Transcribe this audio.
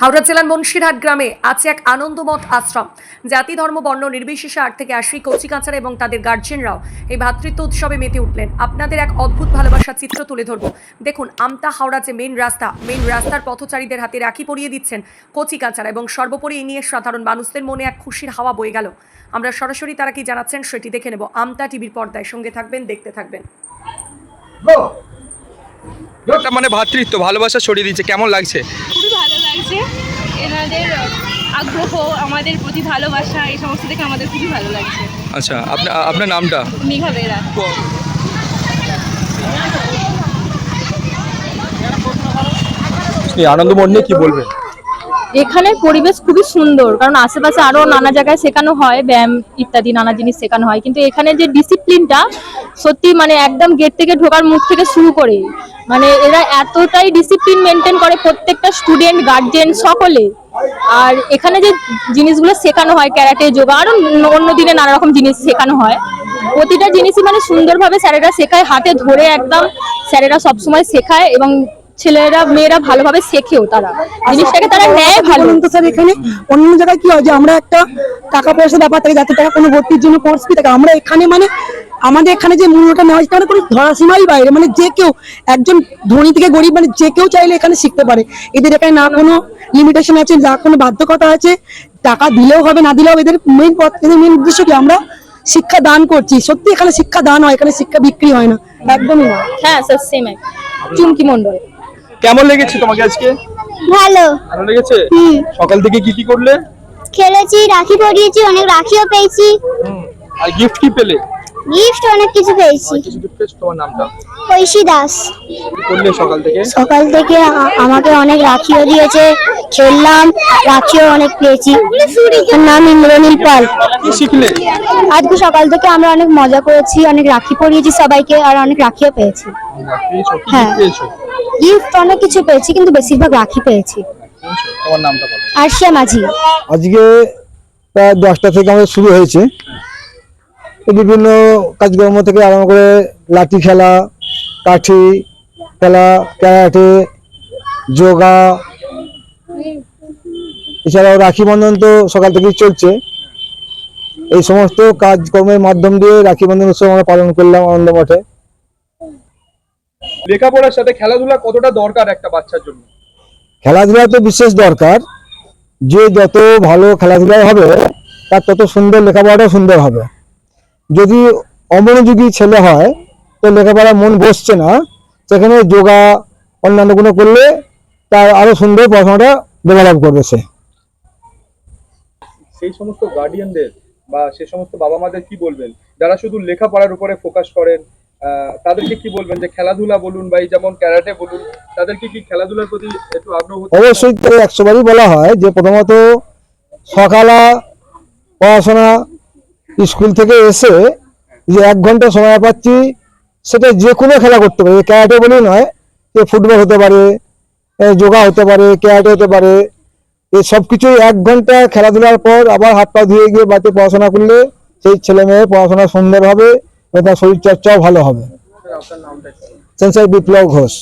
হাওড়া জেলার মুন্সিরহাট গ্রামে আছে এক আনন্দমঠ আশ্রম। জাতি ধর্ম বর্ণ নির্বিশেষে আট থেকে আশি কচিকাঁচারা এবং তাদের গার্জেনরাও এই ভ্রাতৃত্ব উৎসবে মেতে উঠলেন। আপনাদের এক অদ্ভুত ভালোবাসার চিত্র তুলে ধরব। দেখুন আমতা হাওড়া যে মেন রাস্তা মেন রাস্তার পথচারীদের হাতে রাখি পরিয়ে দিচ্ছেন কচিকাঁচারা এবং সর্বোপরি এই নিয়ে সাধারণ মানুষদের মনে এক খুশির হাওয়া বয়ে গেল। আমরা সরাসরি তারা কি জানাচ্ছেন সেটি দেখে নেব। আমতা টিভির পর্দায় সঙ্গে থাকবেন দেখতে থাকবেন। মানে ভ্রাতৃত্ব ভালোবাসা ছড়িয়ে দিচ্ছে কেমন লাগছে? খুবই ভালো লাগছে এনাদের আগ্রহ আমাদের প্রতি ভালোবাসা এই সমস্ত দেখে আমাদের খুবই ভালো লাগছে। আচ্ছা আপনার আপনার নামটা? মেঘা বেরা। এই আনন্দমঠ নিয়ে কি বলবেন? এখানে পরিবেশ খুবই সুন্দর, কারণ আশেপাশে আরও নানা জায়গায় শেখানো হয়, ব্যায়াম ইত্যাদি, নানা জিনিস শেখানো হয়। কিন্তু এখানে যে ডিসিপ্লিনটা সত্যি মানে একদম গেট থেকে ঢোকার মুখ থেকে শুরু করে মানে এরা এতটাই ডিসিপ্লিন মেনটেন করে প্রত্যেকটা স্টুডেন্ট গার্জেন সকলে। আর এখানে যে জিনিসগুলো শেখানো হয় ক্যারাটে যোগা আরও অন্য দিনে নানা রকম জিনিস শেখানো হয়। প্রতিটা জিনিসই মানে সুন্দরভাবে স্যারেরা শেখায়, হাতে ধরে একদম স্যারেরা সবসময় শেখায় এবং ছেলেরা মেয়েরা ভালোভাবে শেখেও তারা। জিনিসটাকে তারা নেয় ভালো। তো স্যার এখানে অন্য জায়গায় কি হয় যে আমরা একটা টাকা পয়সা ব্যাপার থাকে যাতে টাকা কোনো ভর্তির জন্য কোর্স ফি থাকে। আমরা এখানে মানে আমাদের এখানে যে মূল্যটা নেওয়া হয় তাহলে কোনো ধরাসীমাই বাইরে। মানে যে কেউ একজন ধনী থেকে গরিব মানে যে কেউ চাইলে এখানে শিখতে পারে। এদের এখানে না কোনো লিমিটেশন আছে না কোনো বাধ্যকতা আছে। টাকা দিলেও হবে না দিলেও। এদের মেইন এদের মেন উদ্দেশ্য কি? আমরা শিক্ষা দান করছি। সত্যি এখানে শিক্ষা দান হয় এখানে শিক্ষা বিক্রি হয় না। একদমই না। হ্যাঁ স্যার সেম চুমকি মন্ডল কেমন লেগেছে তোমাকে আজকে? ভালো। ভালো লেগেছে? সকাল থেকে কি কি করলে? খেলেছি রাখি পরিয়েছি অনেক রাখিও পেয়েছি। আর গিফট কি পেলে? গিফট অনেক কিছু পেয়েছি। কিছু গিফট পেয়েছ তোমার নামটা? ঐশী দাস। করলে সকাল থেকে? সকাল থেকে আমাকে অনেক রাখিও দিয়েছে। খেললাম রাখিও অনেক পেয়েছি। নাম ইন্দ্রনীল পাল। কি শিখলে? আজকে সকাল থেকে আমরা অনেক মজা করেছি অনেক রাখি পরিয়েছি সবাইকে আর অনেক রাখিও পেয়েছি। হ্যাঁ। গিফট অনেক কিছু পেয়েছি কিন্তু বেশিরভাগ রাখি পেয়েছি। পেয়েছ? তোমার নামটা বলো। আরশিয়া মাঝি। আজকে প্রায় দশটা থেকে আমাদের শুরু হয়েছে। বিভিন্ন কাজকর্ম থেকে আরম্ভ করে লাঠি খেলা কাঠি খেলা ক্যারাটে যোগা এছাড়াও রাখি বন্ধন তো সকাল থেকেই চলছে। এই সমস্ত কাজকর্মের মাধ্যম দিয়ে রাখি বন্ধন উৎসব আমরা পালন করলাম আনন্দ মঠে। লেখাপড়ার সাথে খেলাধুলা কতটা দরকার একটা বাচ্চার জন্য? খেলাধুলা তো বিশেষ দরকার। যে যত ভালো খেলাধুলা হবে তার তত সুন্দর লেখাপড়াটাও সুন্দর হবে। যদি অমনোযোগী ছেলে হয় তো লেখাপড়া মন বসছে না। সেখানে যোগা অন্যান্য কোনো করলে তার আরও সুন্দর পড়াশোনাটা ডেভেলপ করবে সে। সেই সমস্ত গার্ডিয়ানদের বা সে সমস্ত বাবা মাদের কি বলবেন? যারা শুধু লেখাপড়ার উপরে ফোকাস করেন তাদেরকে কি বলবেন? যে খেলাধুলা বলুন বা এই যেমন ক্যারাটে বলুন, তাদেরকে কি খেলাধুলার প্রতি একটু আগ্রহ? অবশ্যই তো একশো বারই বলা হয় যে প্রথমত সকালা পড়াশোনা স্কুল থেকে এসে যে এক ঘণ্টা সময় পাচ্ছি, সেটা যে কোনো খেলা করতে পারে। ক্যারাটে বলেই নয় যে ফুটবল হতে পারে যোগা হতে পারে, ক্যারাটে হতে পারে এই সব কিছু এক ঘণ্টা খেলাধুলার পর আবার হাত পা ধুয়ে গিয়ে বাড়িতে পড়াশোনা করলে সেই ছেলে মেয়ে পড়াশোনা সুন্দর হবে। তার শরীর চর্চাও ভালো হবে আপনার নামটা একটু। সেন্সার বিপ্লব ঘোষ